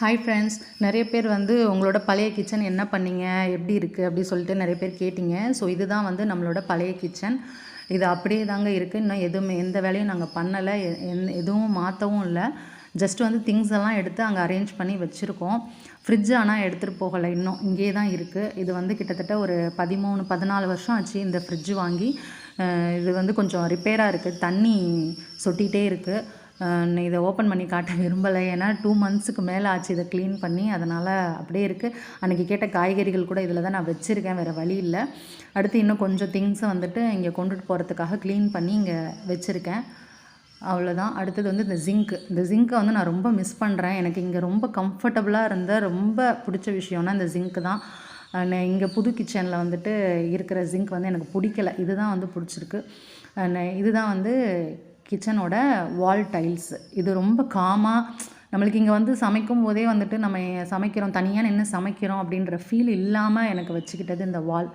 Hi friends நிறைய பேர் வந்து உங்களோட பழைய கிச்சன் என்ன பண்ணீங்க? எப்படி இருக்குது அப்படி சொல்லிட்டு நிறைய பேர் கேட்டிங்க. ஸோ இதுதான் வந்து நம்மளோட பழைய கிச்சன் இது அப்படியே தாங்க இருக்குது இன்னும் எதுவுமே எந்த வேலையும் நாங்கள் பண்ணலை. எ- எதுவும் மாற்றவும் இல்லை. ஜஸ்ட் வந்து திங்ஸ் எல்லாம் எடுத்து அங்கே அரேஞ்ச் பண்ணி வச்சுருக்கோம். ஃப்ரிட்ஜ் ஆனால் எடுத்துகிட்டு போகலை. இன்னும் இங்கேயே தான் இருக்குது இது வந்து கிட்டத்தட்ட ஒரு பதிமூணு பதினாலு வருஷம் ஆச்சு இந்த ஃப்ரிட்ஜ் வாங்கி. இது வந்து கொஞ்சம் ரிப்பேராக இருக்குது தண்ணி சொட்டிகிட்டே இருக்குது இதை ஓப்பன் பண்ணி காட்ட விரும்பலை. ஏன்னா டூ மந்த்ஸுக்கு மேலே ஆச்சு இதை க்ளீன் பண்ணி. அதனால் அப்படியே இருக்குது அன்றைக்கி கேட்ட காய்கறிகள் கூட இதில் தான் நான் வச்சுருக்கேன். வேறு வழி இல்லை. அடுத்து இன்னும் கொஞ்சம் திங்ஸை வந்துட்டு இங்கே கொண்டுட்டு போகிறதுக்காக க்ளீன் பண்ணி இங்கே வச்சுருக்கேன். அவ்வளோதான் அடுத்தது வந்து இந்த ஜிங்க் இந்த ஜிங்க்கை வந்து நான் ரொம்ப மிஸ் பண்ணுறேன் எனக்கு இங்கே ரொம்ப கம்ஃபர்டபுளாக இருந்த ரொம்ப பிடிச்ச விஷயம்னா இந்த ஜிங்க்கு தான். இங்கே புது கிச்சனில் வந்துட்டு இருக்கிற ஜிங்க் வந்து எனக்கு பிடிக்கல. இதுதான் வந்து பிடிச்சிருக்கு. இதுதான் வந்து கிச்சனோட வால் டைல்ஸ் இது ரொம்ப காமாக நம்மளுக்கு இங்கே வந்து சமைக்கும் போதே வந்துட்டு நம்ம சமைக்கிறோம் தனியாக நின்று சமைக்கிறோம் அப்படின்ற ஃபீல் இல்லாமல் எனக்கு வச்சுக்கிட்டது இந்த வால்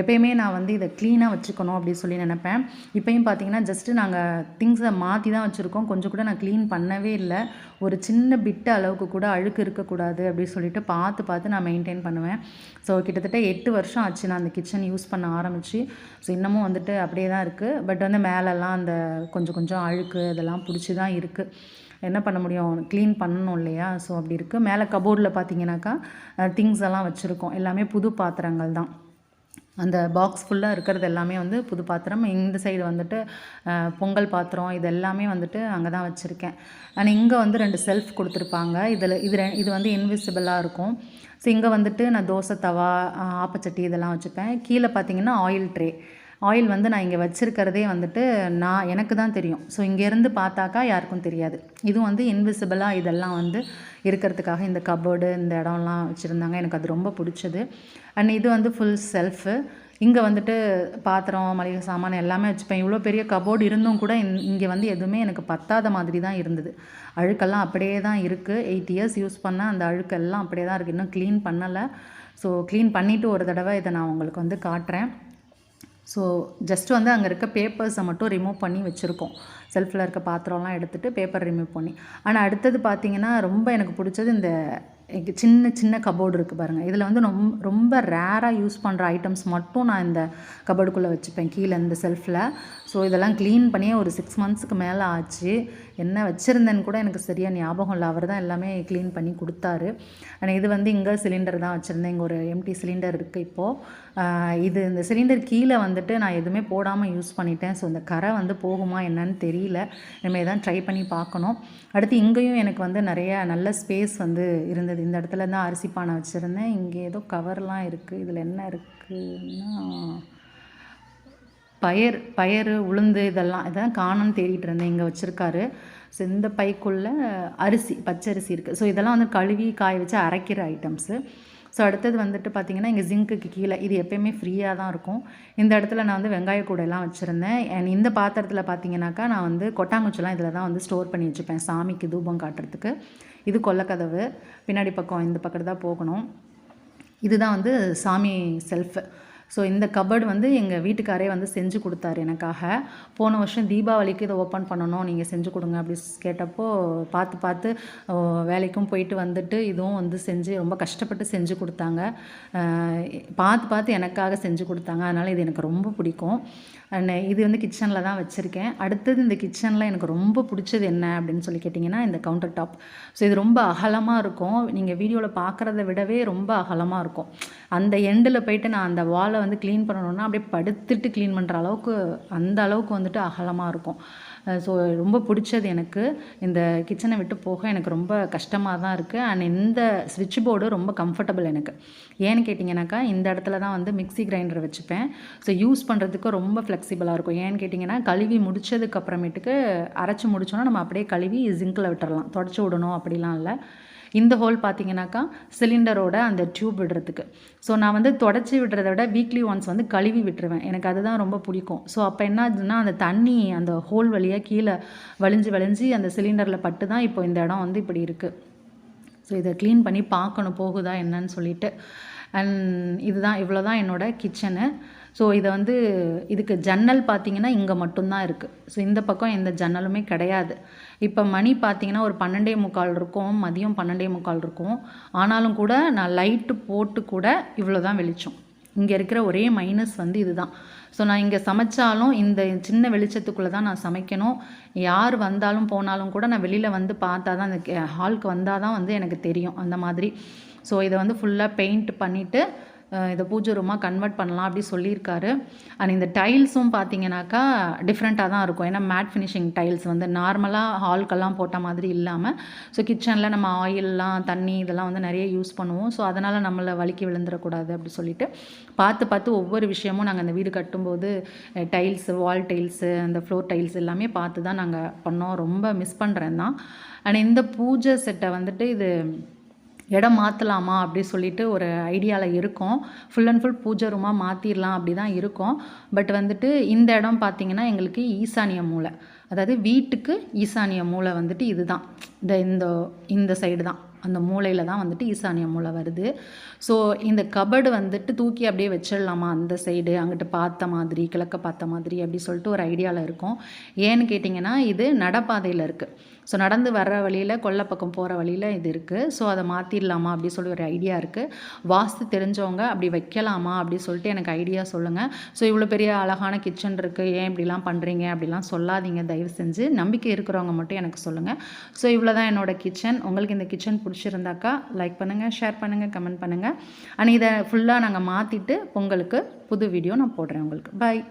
எப்பயுமே நான் வந்து இதை க்ளீனாக வச்சுக்கணும் அப்படின்னு சொல்லி நினப்பேன். இப்போயும் பார்த்தீங்கன்னா ஜஸ்ட்டு நாங்கள் திங்ஸை மாற்றி தான் வச்சுருக்கோம். கொஞ்சம் கூட நான் க்ளீன் பண்ணவே இல்லை. ஒரு சின்ன பிட்டு அளவுக்கு கூட அழுக்கு இருக்கக்கூடாது அப்படின்னு சொல்லிட்டு பார்த்து பார்த்து நான் மெயின்டைன் பண்ணுவேன். ஸோ கிட்டத்தட்ட எட்டு வருஷம் ஆச்சு நான் அந்த கிச்சன் யூஸ் பண்ண ஆரம்பித்து ஸோ இன்னமும் வந்துட்டு அப்படியே தான் இருக்குது பட் வந்து மேலெல்லாம் அந்த கொஞ்சம் கொஞ்சம் அழுக்கு இதெல்லாம் பிடிச்சி தான் இருக்குது என்ன பண்ண முடியும்? க்ளீன் பண்ணணும் இல்லையா? ஸோ அப்படி இருக்குது மேலே கபோர்டில் பார்த்தீங்கன்னாக்கா திங்ஸ் எல்லாம் வச்சுருக்கோம். எல்லாமே புது பாத்திரங்கள் தான். அந்த பாக்ஸ் ஃபுல்லாக இருக்கிறது எல்லாமே வந்து புது பாத்திரம். இந்த சைடு வந்துட்டு பொங்கல் பாத்திரம் இது எல்லாமே வந்துட்டு அங்கே தான் வச்சுருக்கேன். ஆனால் இங்கே வந்து ரெண்டு செல்ஃப் கொடுத்துருப்பாங்க. இதில் இது ரெ- இது வந்து இன்விசிபிளாக இருக்கும். ஸோ இங்கே வந்துட்டு நான் தோசை தவா ஆப்பச்சட்டி இதெல்லாம் வச்சுப்பேன். கீழே பார்த்தீங்கன்னா ஆயில் ட்ரே ஆயில் வந்து நான் இங்கே வச்சுருக்கிறதே வந்துட்டு நான் எனக்கு தான் தெரியும். ஸோ இங்கேருந்து பார்த்தாக்கா யாருக்கும் தெரியாது. இதுவும் வந்து இன்விசிபிளாக இதெல்லாம் வந்து இருக்கிறதுக்காக இந்த கபோர்டு இந்த இடம்லாம் வச்சுருந்தாங்க. எனக்கு அது ரொம்ப பிடிச்சது. அண்ட் இது வந்து ஃபுல் செல்ஃபு இங்கே வந்துட்டு பாத்திரம் மளிகை சாமான் எல்லாமே வச்சுப்பேன். இவ்வளோ பெரிய கபோர்டு இருந்தும் கூட இங்கே வந்து எதுவுமே எனக்கு பத்தாத மாதிரி தான் இருந்தது. அழுக்கெல்லாம் அப்படியே தான் இருக்குது எயிட் இயர்ஸ் யூஸ் பண்ண அந்த அழுக்கெல்லாம் அப்படியே தான் இருக்குது இன்னும் க்ளீன் பண்ணலை. ஸோ க்ளீன் பண்ணிவிட்டு ஒரு தடவை இதை நான் உங்களுக்கு வந்து காட்டுறேன். ஸோ ஜஸ்ட் வந்து அங்கே இருக்க பேப்பர்ஸை மட்டும் ரிமூவ் பண்ணி வச்சுருக்கோம். செல்ஃபில் இருக்க பாத்திரம்லாம் எடுத்துகிட்டு பேப்பர் ரிமூவ் பண்ணி. ஆனால் அடுத்தது பார்த்தீங்கன்னா ரொம்ப எனக்கு பிடிச்சது இந்த சின்ன சின்ன கபோர்டு இருக்குது பாருங்கள் இதில் வந்து ரொம்ப ரொம்ப ரேராக யூஸ் பண்ணுற ஐட்டம்ஸ் மட்டும் நான் இந்த கபோர்டுக்குள்ளே வச்சுப்பேன். கீழே இந்த செல்ஃபில் ஸோ இதெல்லாம் க்ளீன் பண்ணியே ஒரு சிக்ஸ் மந்த்ஸுக்கு மேலே ஆச்சு. என்ன வச்சுருந்தேன்னு கூட எனக்கு சரியாக ஞாபகம் இல்லை. அவர் தான் எல்லாமே க்ளீன் பண்ணி கொடுத்தாரு. ஆனால் இது வந்து இங்கே சிலிண்டர் தான் வச்சுருந்தேன். இங்கே ஒரு எம்டி சிலிண்டர் இருக்குது இப்போது இது இந்த சிலிண்டர் கீழே வந்துட்டு நான் எதுவுமே போடாமல் யூஸ் பண்ணிட்டேன். ஸோ இந்த கரை வந்து போகுமா என்னன்னு தெரியல. இனிமேல் தான் ட்ரை பண்ணி பார்க்கணும். அடுத்து இங்கேயும் எனக்கு வந்து நிறைய நல்ல ஸ்பேஸ் வந்து இருந்தது. இந்த இடத்துல தான் அரிசி பானை வச்சுருந்தேன். இங்கே ஏதோ கவர்லாம் இருக்குது இதில் என்ன இருக்குன்னா பயர் பயறு உளுந்து இதெல்லாம் இதெல்லாம் காணும்னு தேடிட்டு இருந்தேன். இங்கே வச்சுருக்காரு. ஸோ இந்த பைக்குள்ளே அரிசி பச்சரிசி இருக்குது ஸோ இதெல்லாம் வந்து கழுவி காய வச்சு அரைக்கிற ஐட்டம்ஸு ஸோ அடுத்தது வந்துட்டு பார்த்திங்கன்னா இங்கே ஜிங்க்குக்கு கீழே இது எப்பயுமே ஃப்ரீயாக தான் இருக்கும். இந்த இடத்துல நான் வந்து வெங்காய கூடையெல்லாம் வச்சுருந்தேன். அண்ட் இந்த பாத்திரத்தில் பார்த்தீங்கன்னாக்கா நான் வந்து கொட்டாங்குச்செல்லாம் இதில் தான் வந்து ஸ்டோர் பண்ணி வச்சுப்பேன். சாமிக்கு தூபம் காட்டுறதுக்கு. இது கொல்லக்கதவு பின்னாடி பக்கம் இந்த பக்கத்து தான் போகணும். இதுதான் வந்து சாமி செல்ஃபு ஸோ இந்த கபர்டு வந்து எங்கள் வீட்டுக்காரே வந்து செஞ்சு கொடுத்தாரு எனக்காக. போன வருஷம் தீபாவளிக்கு இதை ஓப்பன் பண்ணணும் நீங்கள் செஞ்சு கொடுங்க அப்படி கேட்டப்போ பார்த்து பார்த்து வேலைக்கும் போயிட்டு வந்துட்டு இதுவும் வந்து செஞ்சு ரொம்ப கஷ்டப்பட்டு செஞ்சு கொடுத்தாங்க. பார்த்து பார்த்து எனக்காக செஞ்சு கொடுத்தாங்க. அதனால் இது எனக்கு ரொம்ப பிடிக்கும். இது வந்து கிச்சனில் தான் வச்சுருக்கேன். அடுத்தது இந்த கிச்சனில் எனக்கு ரொம்ப பிடிச்சது என்ன அப்படின்னு சொல்லி கேட்டிங்கன்னா இந்த கவுண்டர் டாப் ஸோ இது ரொம்ப அகலமாக இருக்கும். நீங்கள் வீடியோவில் பார்க்குறத விடவே ரொம்ப அகலமாக இருக்கும். அந்த எண்டில் போயிட்டு நான் அந்த வால் வந்து க்ளீன் பண்ணணுன்னா அப்படியே படுத்துட்டு க்ளீன் பண்ணுற அளவுக்கு அந்த அளவுக்கு வந்துட்டு அகலமாக இருக்கும். ஸோ ரொம்ப பிடிச்சது எனக்கு. இந்த கிச்சனை விட்டு போக எனக்கு ரொம்ப கஷ்டமாக தான் இருக்குது அண்ட் இந்த ஸ்விட்ச் போர்டு ரொம்ப கம்ஃபர்டபுள் எனக்கு. ஏன்னு கேட்டிங்கனாக்கா இந்த இடத்துல தான் வந்து மிக்ஸி கிரைண்டர் வச்சுப்பேன். ஸோ யூஸ் பண்ணுறதுக்கு ரொம்ப ஃப்ளெக்சிபிளாக இருக்கும். ஏன்னு கேட்டிங்கன்னா கழுவி முடிச்சதுக்கு அப்புறமேட்டுக்கு அரைச்சி முடிச்சோன்னா நம்ம அப்படியே கழுவி ஜிங்கில் விட்டுறலாம். தொடச்சி விடணும் அப்படிலாம் இல்லை. இந்த ஹோல் பார்த்தீங்கன்னாக்கா சிலிண்டரோட அந்த டியூப் விடுறதுக்கு. ஸோ நான் வந்து தொடச்சி விடுறத விட வீக்லி ஒன்ஸ் வந்து கழுவி விட்டுருவேன். எனக்கு அதுதான் ரொம்ப பிடிக்கும். ஸோ அப்போ என்ன ஆச்சுன்னா அந்த தண்ணி அந்த ஹோல் வழியாக கீழே வலிஞ்சு வலிஞ்சு அந்த சிலிண்டரில் பட்டு தான் இப்போ இந்த இடம் வந்து இப்படி இருக்குது ஸோ இதை க்ளீன் பண்ணி பார்க்கணும் போகுதா என்னன்னு சொல்லிட்டு. அண்ட் இதுதான் இவ்வளோ தான் என்னோட கிச்சனு ஸோ இதை வந்து இதுக்கு ஜன்னல் பார்த்தீங்கன்னா இங்கே மட்டும்தான் இருக்குது ஸோ இந்த பக்கம் எந்த ஜன்னலுமே கிடையாது. இப்போ மணி பார்த்தீங்கன்னா ஒரு பன்னெண்டே முக்கால் இருக்கும் மதியம் பன்னெண்டே முக்கால் இருக்கும். ஆனாலும் கூட நான் லைட்டு போட்டு கூட இவ்வளோ தான் வெளிச்சம். இங்கே இருக்கிற ஒரே மைனஸ் வந்து இதுதான். ஸோ நான் இங்கே சமைச்சாலும் இந்த சின்ன வெளிச்சத்துக்குள்ளே தான் நான் சமைக்கணும். யார் வந்தாலும் போனாலும் கூட நான் வெளியில் வந்து பார்த்தா தான் அந்த ஹாலுக்கு வந்தால் தான் வந்து எனக்கு தெரியும் அந்த மாதிரி. ஸோ இதை வந்து ஃபுல்லாக பெயிண்ட் பண்ணிவிட்டு இதை பூஜை ரூமாக கன்வெர்ட் பண்ணலாம் அப்படி சொல்லியிருக்காரு. அண்ட் இந்த டைல்ஸும் பார்த்தீங்கன்னாக்கா டிஃப்ரெண்ட்டாக தான் இருக்கும். ஏன்னா மேட் ஃபினிஷிங் டைல்ஸ் வந்து நார்மலாக ஹால்க்கெல்லாம் போட்ட மாதிரி இல்லாமல் ஸோ கிச்சனில் நம்ம ஆயிலெலாம் தண்ணி இதெல்லாம் வந்து நிறைய யூஸ் பண்ணுவோம். ஸோ அதனால் நம்மளை வலிக்கு விழுந்துடக்கூடாது அப்படி சொல்லிட்டு பார்த்து பார்த்து ஒவ்வொரு விஷயமும் நாங்கள் அந்த வீடு கட்டும்போது டைல்ஸு வால் டைல்ஸு அந்த ஃப்ளோர் டைல்ஸ் எல்லாமே பார்த்து தான் நாங்கள் பண்ணோம். ரொம்ப மிஸ் பண்ணுறேன் தான். அண்ட் இந்த பூஜை செட்டை வந்துட்டு இது இடம் மாற்றலாமா அப்படி சொல்லிட்டு ஒரு ஐடியாவில் இருக்கோம். ஃபுல் அண்ட் ஃபுல் பூஜை ரூமாக மாற்றிடலாம் அப்படி தான் இருக்கோம். பட் வந்துட்டு இந்த இடம் பார்த்திங்கன்னா எங்களுக்கு ஈசானிய மூலை அதாவது வீட்டுக்கு ஈசானிய மூலை வந்துட்டு இதுதான். இந்த இந்த இந்த சைடு தான். அந்த மூலையில் தான் வந்துட்டு ஈசானிய மூலை வருது. ஸோ இந்த கபடு வந்துட்டு தூக்கி அப்படியே வச்சிடலாமா அந்த சைடு அங்கிட்டு பார்த்த மாதிரி கிழக்க பார்த்த மாதிரி அப்படி சொல்லிட்டு ஒரு ஐடியாவில் இருக்கும். ஏன்னு கேட்டிங்கன்னா இது நடப்பாதையில் இருக்குது ஸோ நடந்து வர்ற வழியில் கொல்லை பக்கம் போகிற வழியில் இது இருக்குது ஸோ அதை மாற்றிடலாமா அப்படின்னு சொல்லி ஒரு ஐடியா இருக்குது வாஸ்து தெரிஞ்சவங்க அப்படி வைக்கலாமா அப்படின்னு சொல்லிட்டு எனக்கு ஐடியா சொல்லுங்கள் ஸோ இவ்வளோ பெரிய அழகான கிச்சன் இருக்குது ஏன் இப்படிலாம் பண்ணுறீங்க அப்படிலாம் சொல்லாதீங்க. தயவு செஞ்சு நம்பிக்கை இருக்கிறவங்க மட்டும் எனக்கு சொல்லுங்கள் ஸோ இவ்வளோ தான் என்னோடய கிச்சன் உங்களுக்கு இந்த கிச்சன் பிடிச்சிருந்தாக்கா லைக் பண்ணுங்கள் ஷேர் பண்ணுங்கள் கமெண்ட் பண்ணுங்கள் அண்ட் இதை ஃபுல்லாக நாங்கள் மாற்றிட்டு பொங்கலுக்கு புது வீடியோ நான் போடுறேன் உங்களுக்கு. பாய்